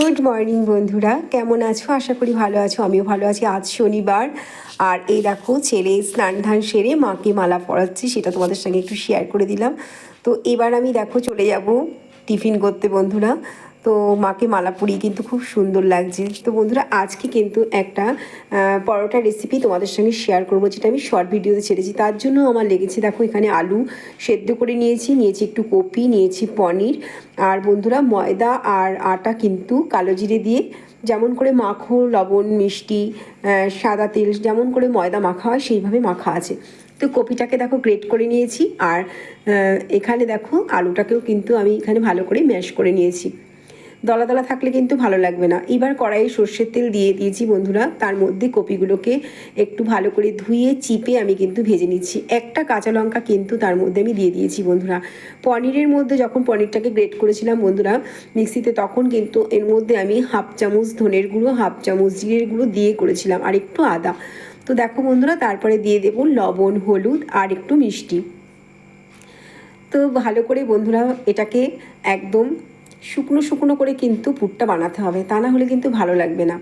Good morning বন্ধুরা। কেমন আছো? আশা করি ভালো আছো, আমিও ভালো আছি। আজ শনিবার। আর এই দেখো, ছেলে স্নান ধান সেরে মাকে মালা পড়াচ্ছি সেটা তোমাদের সঙ্গে একটু শেয়ার করে দিলাম। তো এবার আমি দেখো, চলে যাব টিফিন করতে বন্ধুরা। তো মাকে মালা কিন্তু খুব সুন্দর লাগছে। তো বন্ধুরা, আজকে কিন্তু একটা পরোটা রেসিপি তোমাদের সঙ্গে শেয়ার করব, যেটা আমি শর্ট ভিডিওতে ছেড়েছি। তার জন্য আমার লেগেছে, দেখো এখানে আলু সেদ্ধ করে নিয়েছি নিয়েছি একটু কপি, নিয়েছি পনির। আর বন্ধুরা, ময়দা আর আটা কিন্তু কালো জিরে দিয়ে, যেমন করে মাখো, লবণ, মিষ্টি সাদা তেল, যেমন করে ময়দা মাখা হয়, সেইভাবে মাখা আছে। তো কপিটাকে দেখো গ্রেট করে নিয়েছি, আর এখানে দেখো আলুটাকেও কিন্তু আমি এখানে ভালো করে ম্যাশ করে নিয়েছি। দলা দলা থাকলে কিন্তু ভালো লাগবে না। এবার কড়াইয়ে সর্ষের তেল দিয়ে দিয়েছি বন্ধুরা। তার মধ্যে কপিগুলোকে একটু ভালো করে ধুয়ে, চিপে আমি কিন্তু ভেজে নিচ্ছি। একটা কাঁচা লঙ্কা কিন্তু তার মধ্যে আমি দিয়ে দিয়েছি বন্ধুরা। পনিরের মধ্যে যখন পনিরটাকে গ্রেট করেছিলাম বন্ধুরা মিক্সিতে, তখন কিন্তু এর মধ্যে আমি হাফ চামচ ধনের গুঁড়ো, হাফ চামচ জিরের গুঁড়ো দিয়ে করেছিলাম, আর একটু আদা। তো দেখো বন্ধুরা, তারপরে দিয়ে দেবো লবণ, হলুদ, আর একটু মিষ্টি। তো ভালো করে বন্ধুরা এটাকে একদম শুকনো শুকনো করে কিন্তু পুরটা বানাতে হবে। তা না হলে কিন্তু ভালো লাগবে না।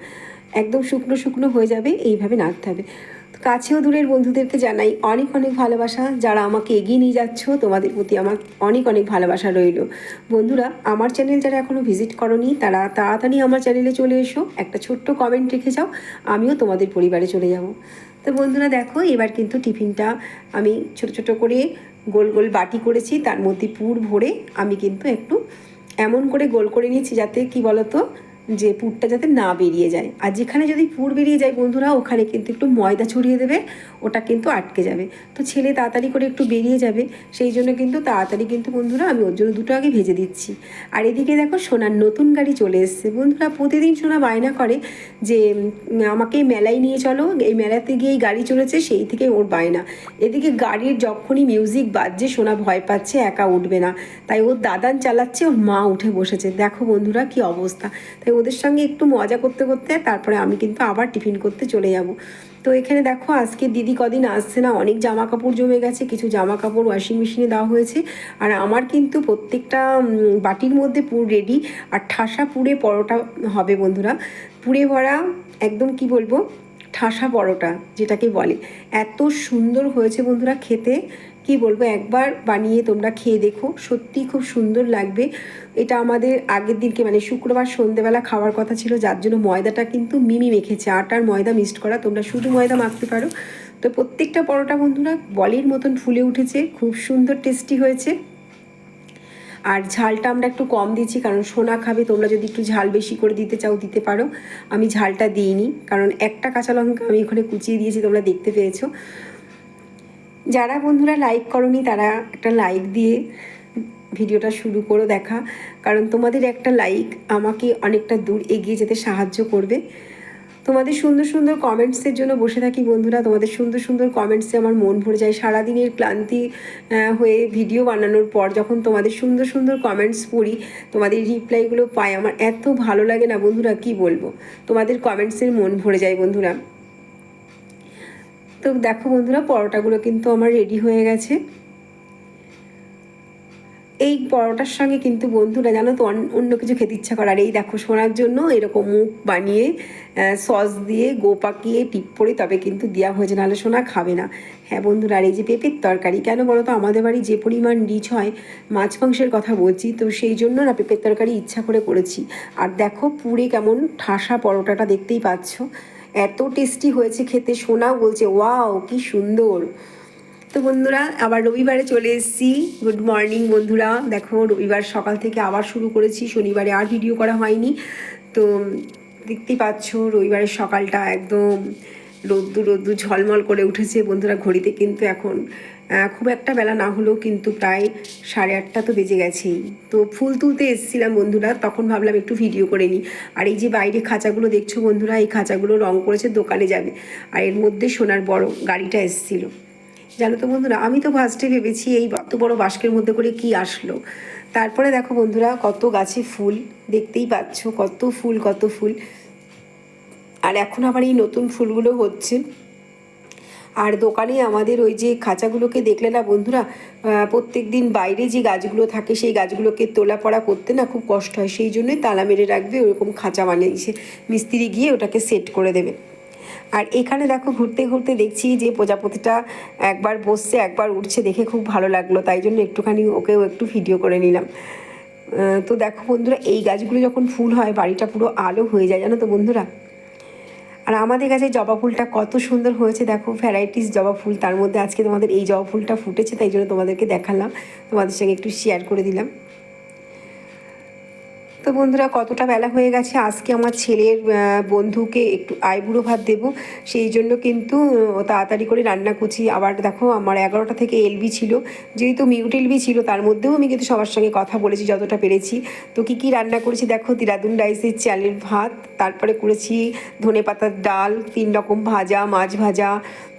একদম শুকনো শুকনো হয়ে যাবে, এইভাবে নাড়তে হবে। কাছেও দূরের বন্ধুদেরকে জানাই অনেক অনেক ভালোবাসা। যারা আমাকে এগিয়ে নিয়ে যাচ্ছ, তোমাদের প্রতি আমার অনেক অনেক ভালোবাসা রইল। বন্ধুরা, আমার চ্যানেল যারা এখনও ভিজিট করনি, তারা তাড়াতাড়ি আমার চ্যানেলে চলে এসো। একটা ছোট্ট কমেন্ট রেখে যাও, আমিও তোমাদের পরিবারে চলে যাব। তো বন্ধুরা দেখো, এবার কিন্তু টিফিনটা আমি ছোট ছোট করে গোল গোল বাটি করেছি। তার মধ্যে পুর ভরে আমি কিন্তু একটু এমন করে গোল করে নিয়েছি যাতে কি বলতো যে পুরটা যাতে না বেরিয়ে যায়। আর যেখানে যদি পুর বেরিয়ে যায় বন্ধুরা, ওখানে কিন্তু একটু ময়দা ছড়িয়ে দেবে, ওটা কিন্তু আটকে যাবে। তো ছেলে তাড়াতাড়ি করে একটু বেরিয়ে যাবে, সেই জন্য কিন্তু তাড়াতাড়ি কিন্তু বন্ধুরা আমি ওর জন্য দুটো আগে ভেজে দিচ্ছি। আর এদিকে দেখো সোনার নতুন গাড়ি চলে এসছে। বন্ধুরা প্রতিদিন সোনা বায়না করে যে আমাকে মেলায় নিয়ে চলো, এই মেলাতে গিয়ে এই গাড়ি চলেছে, সেই থেকে ওর বায়না। এদিকে গাড়ির যখনই মিউজিক বাজছে, সোনা ভয় পাচ্ছে, একা উঠবে না। তাই ওর দাদান চালাচ্ছে, ওর মা উঠে বসেছে। দেখো বন্ধুরা কি অবস্থা। তাই ওদের সঙ্গে একটু মজা করতে করতে তারপরে আমি কিন্তু আবার টিফিন করতে চলে যাব। তো এখানে দেখো আজকে দিদি কদিন আসছে না, অনেক জামা কাপড় জমে গেছে, কিছু জামা কাপড় ওয়াশিং মেশিনে দেওয়া হয়েছে। আর আমার কিন্তু প্রত্যেকটা বাটির মধ্যে পুর রেডি আর ঠাসা পুরে পরোটা হবে বন্ধুরা। পুরে ভরা একদম কি বলব? ঠাসা পরোটা যেটাকে বলে। এত সুন্দর হয়েছে বন্ধুরা খেতে। কি বলব, একবার বানিয়ে তোমরা খেয়ে দেখো। সত্যি খুব সুন্দর লাগবে। এটা আমাদের আগের দিনকে মানে শুক্রবার সন্ধেবেলা খাওয়ার কথা ছিল, যার জন্য ময়দাটা কিন্তু মিমি মেখেছে। আটার ময়দা মিক্সড করা, তোমরা শুধু ময়দা মাখতে পারো। তো প্রত্যেকটা পরোটা বন্ধুরা, বলের মতন ফুলে উঠেছে, খুব সুন্দর টেস্টি হয়েছে। আর ঝালটা আমরা একটু কম দিচ্ছি কারণ সোনা খাবে, তোমরা যদি একটু ঝাল বেশি করে দিতে চাও, দিতে পারো। আমি ঝালটা দিইনি, কারণ একটা কাঁচা লঙ্কা আমি ওখানে কুচিয়ে দিয়েছি, তোমরা দেখতে পেয়েছ। যারা বন্ধুরা লাইক করনি তারা একটা লাইক দিয়ে ভিডিওটা শুরু করো দেখা। কারণ তোমাদের একটা লাইক আমাকে অনেকটা দূর এগিয়ে যেতে সাহায্য করবে। তোমাদের সুন্দর সুন্দর কমেন্টসের জন্য বসে থাকি বন্ধুরা। তোমাদের সুন্দর সুন্দর কমেন্টসে আমার মন ভরে যায়। সারাদিনের ক্লান্তি হয়ে ভিডিও বানানোর পর যখন তোমাদের সুন্দর সুন্দর কমেন্টস পড়ি, তোমাদের রিপ্লাইগুলো পাই, আমার এত ভালো লাগে না বন্ধুরা, কি বলব? তোমাদের কমেন্টসের মন ভরে যায় বন্ধুরা। তো দেখো বন্ধুরা, পরোটাগুলো কিন্তু আমার রেডি হয়ে গেছে। এই পরোটার সঙ্গে কিন্তু বন্ধুরা, জানো তো, অন- অন্য কিছু খেতে ইচ্ছা করে। আর এই দেখো শোনার জন্য এরকম মুখ বানিয়ে সস দিয়ে গো পাকিয়ে টিপ পরে তবে কিন্তু দেওয়া হয়েছে, নাহলে সোনা খাবে না। হ্যাঁ বন্ধুরা, আর এই যে পেঁপের তরকারি, কেন বলো তো? আমাদের বাড়ি যে পরিমাণ রিচ হয়, মাছ মাংসের কথা বলছি, তো সেই জন্য না পেঁপের তরকারি ইচ্ছা করে করেছি। আর দেখো পুরে কেমন ঠাসা পরোটাটা দেখতেই পাচ্ছ। এত টেস্টি হয়েছে খেতে, সোনাও বলছে, ওয়াও, কি সুন্দর। তো বন্ধুরা, আবার রবিবারে চলে এসেছি। গুড মর্নিং বন্ধুরা। দেখো, রবিবার সকাল থেকে আবার শুরু করেছি। শনিবারে আর ভিডিও করা হয়নি। তো দেখতেই পাচ্ছ রবিবারের সকালটা একদম রোদ্দু রোদ্দু ঝলমল করে উঠেছে। বন্ধুরা, ঘড়িতে কিন্তু এখন খুব একটা বেলা না হলেও কিন্তু প্রায় সাড়ে আটটা তো বেজে গেছেই। তো ফুল তুলতে এসেছিলাম বন্ধুরা, তখন ভাবলাম একটু ভিডিও করে নিই। আর এই যে বাইরে খাঁচাগুলো দেখছ বন্ধুরা, এই খাঁচাগুলো রং করেছে, দোকানে যাবে। আর এর মধ্যে সোনার বড় গাড়িটা এসেছিল। জানো তো বন্ধুরা, আমি তো ফার্স্টে ভেবেছি এই এত বড় বাস্কের মধ্যে করে কি আসলো। তারপরে দেখো বন্ধুরা, কত গাছে ফুল, দেখতেই পাচ্ছ, কত ফুল কত ফুল। আর এখন আবার এই নতুন ফুলগুলো হচ্ছে। আর দোকানে আমাদের ওই যে খাঁচাগুলোকে দেখলে না বন্ধুরা প্রত্যেক দিন বাইরে যে গাছগুলো থাকে সেই গাছগুলোকে তোলা পড়া করতে না খুব কষ্ট হয়। সেই জন্যই তালা মেরে রাখবে, ওরকম খাঁচা বানিয়েছে। মিস্ত্রি গিয়ে ওটাকে সেট করে দেবে। আর এখানে দেখো ঘুরতে ঘুরতে দেখছি যে প্রজাপতিটা একবার বসছে, একবার উঠছে। দেখে খুব ভালো লাগল, তাই জন্য একটুখানি ওকেও একটু ভিডিও করে নিলাম। তো দেখো বন্ধুরা, এই গাছগুলো যখন ফুল হয়, বাড়িটা পুরো আলো হয়ে যায়, জানো তো বন্ধুরা? আর আমাদের কাছে জবা ফুলটা কত সুন্দর হয়েছে, দেখো ভ্যারাইটিস জবা ফুল, তার মধ্যে আজকে তোমাদের এই জবা ফুলটা ফুটেছে, তাই জন্য তোমাদেরকে দেখালাম। তোমাদের সঙ্গে একটু শেয়ার করে দিলাম। তো বন্ধুরা, কতটা বেলা হয়ে গেছে, আজকে আমার ছেলের বন্ধুকে একটু আইবুড়ো ভাত দেব। সেই জন্য কিন্তু তাড়াতাড়ি করে রান্না করছি। আবার দেখো, আমার এগারোটা থেকে এলবি ছিল। যেহেতু মিউট এলবি ছিল, তার মধ্যেও আমি কিন্তু সবার সঙ্গে কথা বলেছি, যতটা পেরেছি। তো কী কী রান্না করেছি দেখো তিরাদুন রাইসের চালের ভাত, তারপরে করেছি ধনে পাতার ডাল, তিন রকম ভাজা, মাছ ভাজা,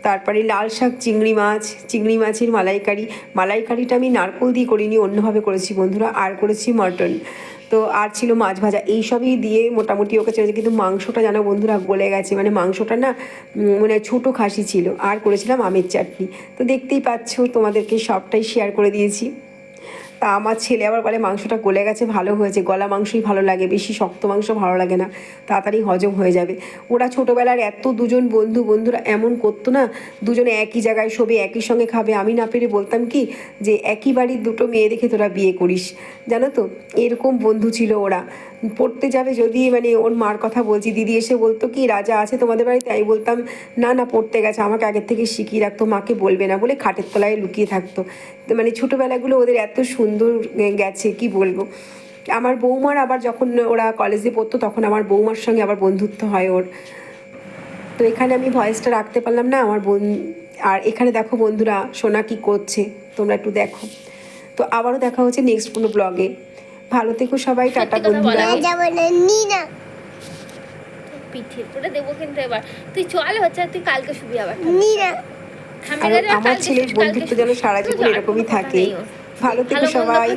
তারপরে লাল শাক, চিংড়ি মাছ, চিংড়ি মাছের মালাইকারি। মালাইকারিটা আমি নারকোল দিয়ে করিনি, অন্যভাবে করেছি বন্ধুরা, আর করেছি মটন। তো আর ছিল মাছ ভাজা। এইসবই দিয়ে মোটামুটি ওকে চলেছে কিন্তু মাংসটা যেন বন্ধুরা গলে গেছে। মানে মাংসটা না মানে ছোটো খাসি ছিল। আর করেছিলাম আমের চাটনি। তো দেখতেই পাচ্ছ, তোমাদেরকে সবটাই শেয়ার করে দিয়েছি। তা আমার ছেলে আবার বলে, মাংসটা গলে গেছে, ভালো হয়েছে, গলা মাংসই ভালো লাগে, বেশি শক্ত মাংস ভালো লাগে না, তাড়াতাড়ি হজম হয়ে যাবে। ওরা ছোটোবেলার এত দুজন বন্ধু, বন্ধুরা এমন করতো না, দুজনে একই জায়গায় শোবে, একই সঙ্গে খাবে। আমি না পেরে বলতাম কি যে, একই বাড়ির দুটো মেয়ে দেখে তোরা বিয়ে করিস। জানো তো, এরকম বন্ধু ছিল ওরা। পড়তে যাবে যদি মানে ওর মার কথা বলছি, দিদি এসে বলতো কি, রাজা আছে তোমাদের বাড়িতে? আমি বলতাম, না না, পড়তে গেছে, আমাকে আগের থেকে শিখিয়ে রাখতো, মাকে বলবে না, বলে খাটের তলায় লুকিয়ে থাকতো। মানে ছোটোবেলাগুলো ওদের এত সুন্দর গেছে, কি বলব? আমার বৌমার আবার যখন ওরা কলেজে পড়তো, তখন আমার বৌমার সঙ্গে আবার বন্ধুত্ব হয় ওর। তো এখানে আমি ভয়েসটা রাখতে পারলাম না, আমার বোন, আর এখানে দেখো বন্ধুরা, সোনা কি করছে, তোমরা একটু দেখো। তো আবারও দেখা হচ্ছে নেক্সট কোনো ব্লগে ভালো থেকো সবাই টাটা বন্ধুরা। না পিঠে করে দেবো কিন্তু এবার। তুই চল হচ্ছে তুই কালকে শুবি আবার আমার ছেলের বন্ধুত্ব যেন সারা জীবন এরকমই থাকে। ভালো থেকো সবাই।